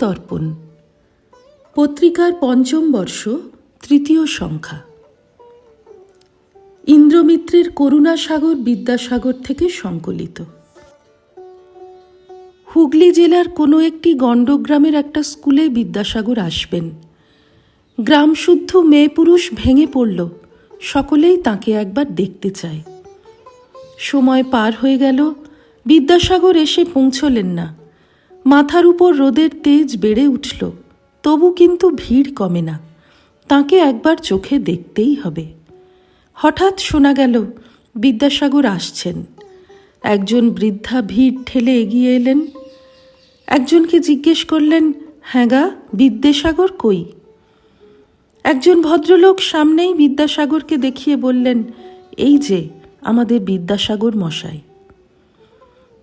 স্মৃতিতর্পণ পত্রিকার পঞ্চম বর্ষ, তৃতীয় সংখ্যা। ইন্দ্রমিত্রের করুণাসাগর বিদ্যাসাগর থেকে সংকলিত। হুগলি জেলার কোনো একটি গণ্ডগ্রামের একটা স্কুলে বিদ্যাসাগর আসবেন। গ্রামশুদ্ধ মেয়ে পুরুষ ভেঙে পড়ল, সকলেই তাকে একবার দেখতে চায়। সময় পার হয়ে গেল, বিদ্যাসাগর এসে পৌঁছলেন না। মাথার উপর রোদের তেজ বেড়ে উঠল, তবু কিন্তু ভিড় কমে না। তাকে একবার চোখে দেখতেই হবে। হঠাৎ শোনা গেল, বিদ্যাসাগর আসছেন। একজন বৃদ্ধা ভিড় ঠেলে এগিয়ে এলেন। একজনকে জিজ্ঞেস করলেন হ্যাঁ গা, বিদ্যাসাগর কই? একজন ভদ্রলোক সামনেই বিদ্যাসাগরকে দেখিয়ে বললেন, এই যে, আমাদের বিদ্যাসাগর মশাই।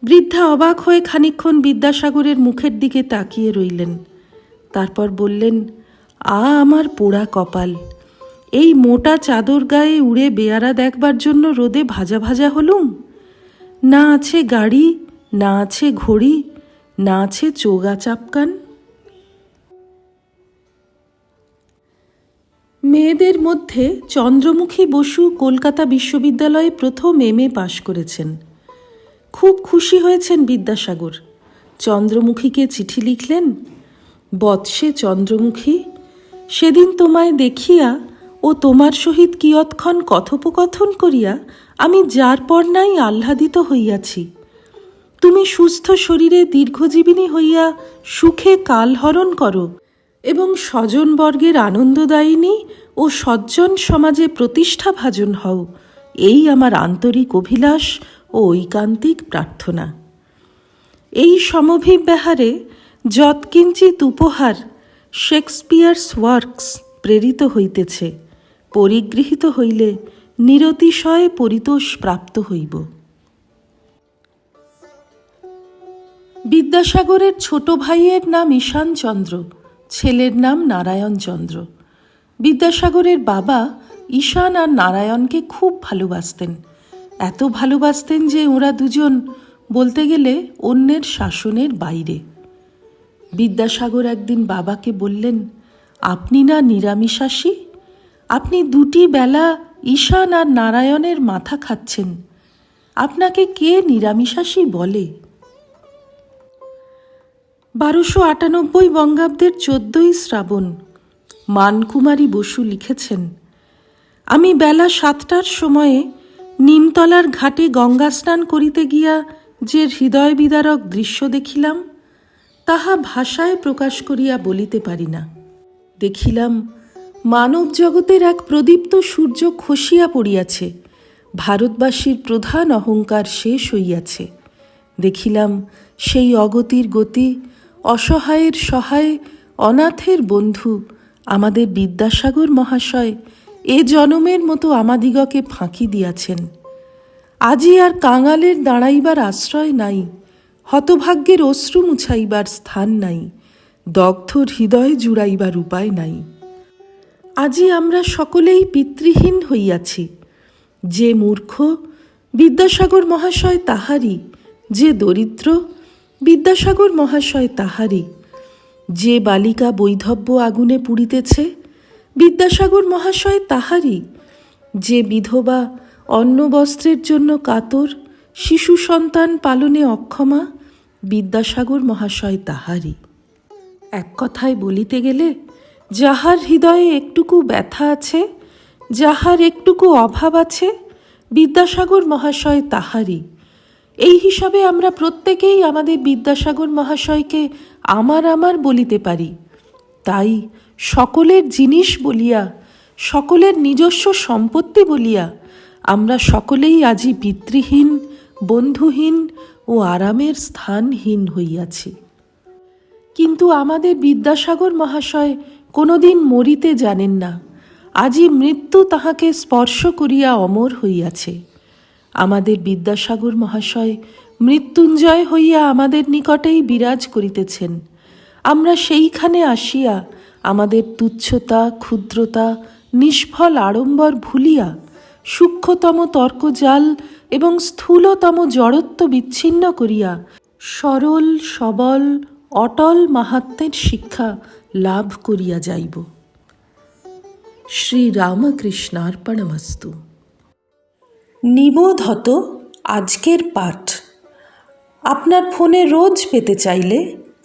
বৃদ্ধা অবাক হয়ে খানিকক্ষণ বিদ্যাসাগরের মুখের দিকে তাকিয়ে রইলেন। তারপর বললেন, আ, আমার পোড়া কপাল। এই মোটা চাদর গায়ে উড়ে বেয়ারা দেখবার জন্য রোদে ভাজা ভাজা হলুম? না আছে গাড়ি, না আছে ঘড়ি, না আছে চোগা চাপকান? মেয়েদের মধ্যে চন্দ্রমুখী বসু কলকাতা বিশ্ববিদ্যালয়ে প্রথম এম এ পাশ করেছেন। খুব খুশি হয়েছেন বিদ্যাসাগর। চন্দ্রমুখীকে চিঠি লিখলেন, বৎসে চন্দ্রমুখী, সেদিন তোমায় দেখিয়া ও তোমার সহিত কিয়ৎক্ষণ কথোপকথন করিয়া আমি যার পর নাই আহ্লাদিত হইয়াছি। তুমি সুস্থ শরীরে দীর্ঘজীবিনী হইয়া সুখে কালহরণ করো এবং স্বজনবর্গের আনন্দদায়িনী ও সজ্জন সমাজে প্রতিষ্ঠা ভাজন হও। এই আমার আন্তরিক অভিলাষ ও ঐকান্তিক প্রার্থনা। এই সমভিব্যাহারে যৎকিঞ্চিত উপহার শেক্সপিয়ার্স ওয়ার্কস প্রেরিত হইতেছে, পরিগৃহীত হইলে নিরতিশয় পরিতোষ প্রাপ্ত হইব। বিদ্যাসাগরের ছোট ভাইয়ের নাম ঈশান চন্দ্র ছেলের নাম নারায়ণ চন্দ্র বিদ্যাসাগরের বাবা ঈশান আর নারায়ণকে খুব ভালোবাসতেন। এত ভালোবাসতেন যে ওরা দুজন বলতে গেলে অন্যের শাসনের বাইরে। বিদ্যাসাগর একদিন বাবাকে বললেন, আপনি না নিরামিষাসী আপনি দুটি বেলা ঈশান আর নারায়ণের মাথা খাচ্ছেন। আপনাকে কে নিরামিষাসী বলে? বারোশো আটানব্বই বঙ্গাব্দের চোদ্দই শ্রাবণ মানকুমারী বসু লিখেছেন, আমি বেলা সাতটার সময়ে নিমতলার ঘাটে গঙ্গা স্নান করিতে গিয়া যে হৃদয় বিদারক দৃশ্য দেখিলাম, তাহা ভাষায় প্রকাশ করিয়া বলিতে পারি না। দেখিলাম মানব জগতের এক প্রদীপ্ত সূর্য খসিয়া পড়িয়াছে, ভারতবাসীর প্রধান অহংকার শেষ হইয়াছে। দেখিলাম সেই অগতির গতি, অসহায়ের সহায়, অনাথের বন্ধু আমাদের বিদ্যাসাগর মহাশয় এ জনমের মতো আমাদিগকে ফাঁকি দিয়াছেন। আজি আর কাঙালের দাঁড়াইবার আশ্রয় নাই, হতভাগ্যের অশ্রু মুছাইবার স্থান নাই দগ্ধ হৃদয় জুড়াইবার উপায় নাই। আজি আমরা সকলেই পিতৃহীন হইয়াছি, যে মূর্খ বিদ্যাসাগর মহাশয় তাহারই, যে দরিদ্র বিদ্যাসাগর মহাশয় তাহারই, যে বালিকা বৈধব্য আগুনে পুড়িতেছে বিদ্যাসাগর মহাশয় তাহারই। যে বিধবা অন্ন বস্ত্রের জন্য কাতর, শিশু সন্তান পালনে অক্ষমা, বিদ্যাসাগর মহাশয় তাহারই। এক কথায় বলিতে গেলে, যাহার হৃদয়ে একটুকু ব্যথা আছে, যাহার একটুকু অভাব আছে, বিদ্যাসাগর মহাশয় তাহারই। এই হিসাবে আমরা প্রত্যেকেই আমাদের বিদ্যাসাগর মহাশয়কে আমার আমার বলিতে পারি। তাই সকলের জিনিস বলিয়া, সকলের নিজস্ব সম্পত্তি বলিয়া, আমরা সকলেই আজি পিতৃহীন, বন্ধুহীন ও আরামের স্থানহীন হইয়াছি। কিন্তু আমাদের বিদ্যাসাগর মহাশয় কোনোদিন মরিতে জানেন না, আজি মৃত্যু তাহাকে স্পর্শ করিয়া অমর হইয়াছে। আমাদের বিদ্যাসাগর মহাশয় মৃত্যুঞ্জয় হইয়া আমাদের নিকটেই বিরাজ করিতেছেন। আমরা সেইখানে আসিয়া আমাদের তুচ্ছতা, ক্ষুদ্রতা, নিষ্ফল আড়ম্বর ভুলিয়া সূক্ষ্মতম তর্কজাল এবং স্থূলতম জড়ত্ব বিচ্ছিন্ন করিয়া সরল, সবল, অটল মাহাত্ম্যের শিক্ষা লাভ করিয়া যাইব। শ্রীরামকৃষ্ণার্পণমস্তু। নিবোধ হত আজকের পাঠ। আপনার ফোনে রোজ পেতে চাইলে